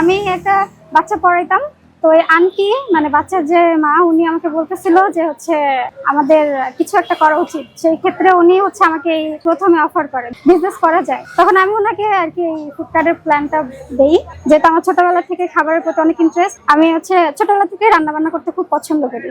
আমি একটা বাচ্চা পড়াইতাম। তো ওই আন্টি মানে বাচ্চার যে মা, উনি আমাকে বলতেছিল যে হচ্ছে আমাদের কিছু একটা করা উচিত। সেই ক্ষেত্রে উনি হচ্ছে আমাকে এই প্রথমে অফার করেন। বিজনেস করা যায়। তখন আমি ওনাকে আর কি এই ফুডকার্টের প্ল্যানটা দেই, যেহেতু আমার ছোটবেলা থেকে খাবারের প্রতি অনেক ইন্টারেস্ট আমি হচ্ছে ছোটবেলা থেকে রান্না বান্না করতে খুব পছন্দ করি।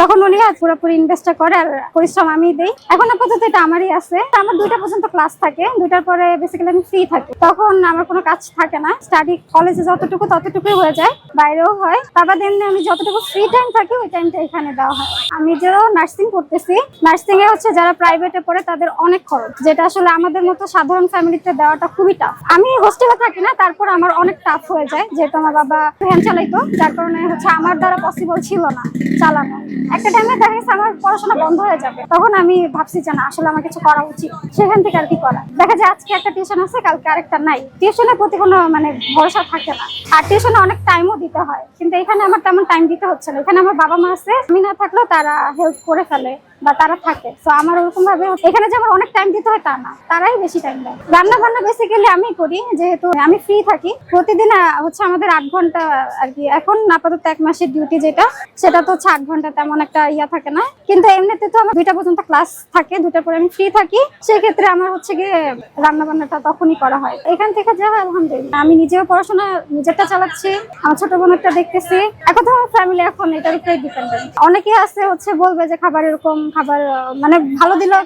তখন উনি আর পুরোপুরি ইনভেস্টটা করে আর পরিশ্রম আমি দেই। এখন আপাতত এটা আমারই আছে। আমার দুইটা পর্যন্ত ক্লাস থাকে, দুইটার পরে বেসিক্যালি আমি ফ্রি থাকি। তখন আমার কোনো কাজ থাকে না। স্টাডি কলেজে যতটুকু ততটুকুই হয়ে যায়। বাইরেও হয়। তারপর দিন আমি যতটুকু ফ্রি টাইম থাকি, ওই টাইমটা এখানে দেওয়া হয়। আমি যে নার্সিং করতেছি নার্সিং এ হচ্ছে যারা প্রাইভেটে পড়ে, তাদের অনেক খরচ, যেটা আসলে আমাদের মতো সাধারণ ফ্যামিলিতে দেওয়াটা খুবই টাফ আমি হোস্টেলে থাকি না তারপর আমার অনেক টাফ হয়ে যায় যেহেতু আমার বাবা ভ্যান চালাইতো, যার কারণে হচ্ছে আমার দ্বারা পসিবল ছিল না চালানো। একটা টাইমে দেখা গেছে আমার পড়াশোনা বন্ধ হয়ে যাবে, তখন আমি ভাবছি যে না, আসলে আমার কিছু করা উচিত, সেখান থেকে আর কি করা। দেখা যায় আজকে একটা টিউশন আছে, কালকে আরেকটা নাই। টিউশনের প্রতি কোনো মানে ভরসা থাকে না। আর টিউশনে অনেক টাইমও দিতে হয়, কিন্তু এখানে আমার তেমন টাইম দিতে হচ্ছে না। এখানে আমার বাবা মা আছে। আমি না থাকলেও তারা হেল্প করে ফেলে। বা তারা থাকে। তো আমার ওরকম ভাবে এখানে যে আমার অনেক টাইম দিতে হয়, তা না। তারাই বেশি টাইম দেয়। রান্না বান্না বেসিক্যালি আমি করি, যেহেতু আমি ফ্রি থাকি। প্রতিদিন হচ্ছে আমাদের আট ঘণ্টা আর কি। এখন আপাতত এক মাসের ডিউটি যেটা, সেটা তো হচ্ছে আট ঘণ্টা, তেমন একটা ইয়া থাকে না। কিন্তু এমনিতে তো আমার দুইটা পর্যন্ত ক্লাস থাকে দুটার পরে আমি ফ্রি থাকি। সেক্ষেত্রে আমার হচ্ছে গিয়ে রান্না বান্নাটা তখনই করা হয়। এখান থেকে যা হয়, আলহামদুলিল্লাহ। আমি নিজেও পড়াশোনা নিজেরটা চালাচ্ছি, আমার ছোট বোনেরটা দেখতেছি। এখন তো আমার ফ্যামিলি এখন এটার উপরে ডিপেন্ডেন্ট অনেকে আছে, হচ্ছে বলবে যে খাবার এরকম খাবার মানে ভালো দিলেও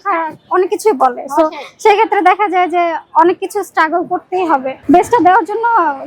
অনেক কিছুই বলে। তো সেই ক্ষেত্রে দেখা যায় যে অনেক কিছু স্ট্রাগল করতেই হবে। বেস্টটা দেওয়ার জন্য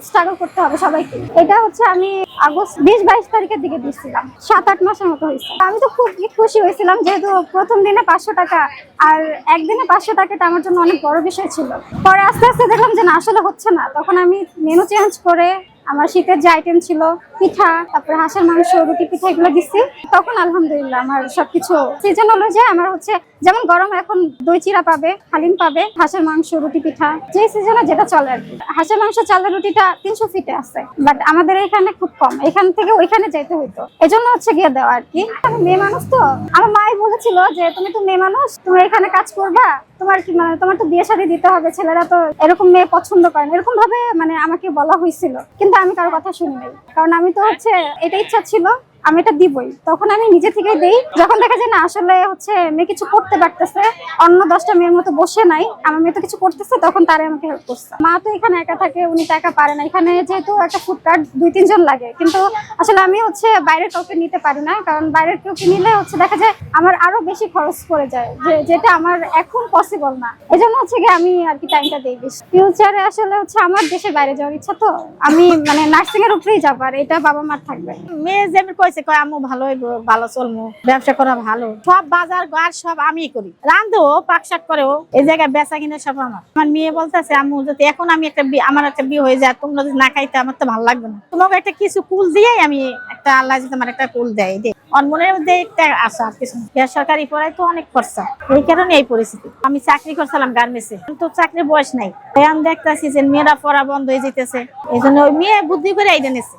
স্ট্রাগল করতে হবে সবাইকে। এটা হচ্ছে আমি আগস্ট বিশ বাইশ তারিখের দিকে দিচ্ছিলাম সাত আট মাসের মতো হয়েছে। আমি তো খুব খুশি হয়েছিলাম যেহেতু প্রথম দিনে পাঁচশো টাকা আর একদিনে পাঁচশো টাকাটা আমার জন্য অনেক বড় বিষয় ছিল। পরে আস্তে আস্তে দেখলাম যে না আসলে হচ্ছে না। তখন আমি মেনু চেঞ্জ করে আমার শীতের যে আইটেম ছিল, পিঠা, তারপরে হাঁসের মাংস, রুটি, পিঠা এগুলো দিচ্ছি তখন আলহামদুলিল্লাহ আমার সবকিছু সিজন অনুযায়ী আমার হচ্ছে যেমন গরম এখন দই চিরা পাবে, হালিম পাবে, হাঁসের মাংস, রুটি পিঠা যে সিজনে যেটা চলে আর হাঁসের মাংস, চালের রুটিটা তিনশো ফিটে আছে বাট আমাদের এখানে খুব কম। এখান থেকে ওইখানে যাইতে হইতো। এজন্য হচ্ছে গিয়ে দেওয়া আর কি। আমি মেয়ে মানুষ তো? আমার মাই বলেছিল যে, তুমি তো মেয়ে মানুষ, তুমি এখানে কাজ করবা, তোমার কি মানে তোমার তো বিয়ে শাদী দিতে হবে, ছেলেরা তো এরকম মেয়ে পছন্দ করে এরকম ভাবে মানে আমাকে বলা হয়েছিল, কিন্তু আমি কারও কথা শুনি নাই কারণ আমি তো হচ্ছে, এটা ইচ্ছা ছিল আমি এটা দিবই। তখন আমি নিজে থেকেই দিই। যখন দেখা যায় না, আসলে হচ্ছে মেয়ে কিছু করতে পারতেছে, অন্য দশটা মেয়ের মতো বসে নাই, আমার মেয়ে তো কিছু করতেছে, তখন তারাই আমাকে হেল্প করছে। মা তো এখানে একা থাকে, উনি তো একা পারে না। এখানে যেহেতু একটা ফুড কার্ট দুই, তিনজন লাগে। কিন্তু আসলে আমি হচ্ছে বাইরের কাউকে নিতে পারি না, কারণ বাইরের কাউকে নিলে হচ্ছে দেখা যায় আমার আরও বেশি খরচ পড়ে যায়, যে যেটা আমার এখন পসিবল না। এজন্য হচ্ছে কি আমি আর কি টাইমটা দিই বেশি। ফিউচারে আসলে হচ্ছে আমার দেশের বাইরে যাওয়ার ইচ্ছা তো, আমি মানে নার্সিং এর উপরেই যাব, আর এটা বাবা মার থাকবে। মেয়ে যেমন কইছে, কয় আমু ভালো ভালো চলমু, ব্যবসা করা ভালো। সব বাজার ঘর সব আমি করি। রান্ধো, পাক শাক করেও এই জায়গায় বেচা কিনে সব আমার। আমার মেয়ে বলতেছে আমু যদি এখন আমি একটা আমার একটা বিয়ে হয়ে যায় তোমরা যদি না খাইতে, আমার তো ভালো লাগবে না। তোমাকে একটা কিছু কুল দিয়ে আমি একটা আল্লাহ যদি আমার একটা কুল দেয় দে মনের মধ্যে একটা আশা আর কিছু না। বেসরকারি পড়াই তো অনেক খরচা। এই কারণে এই পরিস্থিতি। আমি চাকরি করছিলাম গার্মেন্টসে। তো চাকরির বয়স নাই। আমি দেখতেছি যে মেয়েরা পড়া বন্ধ হয়ে যেতেছে এই জন্য ওই মেয়ে বুদ্ধি করে আইডা নিছে।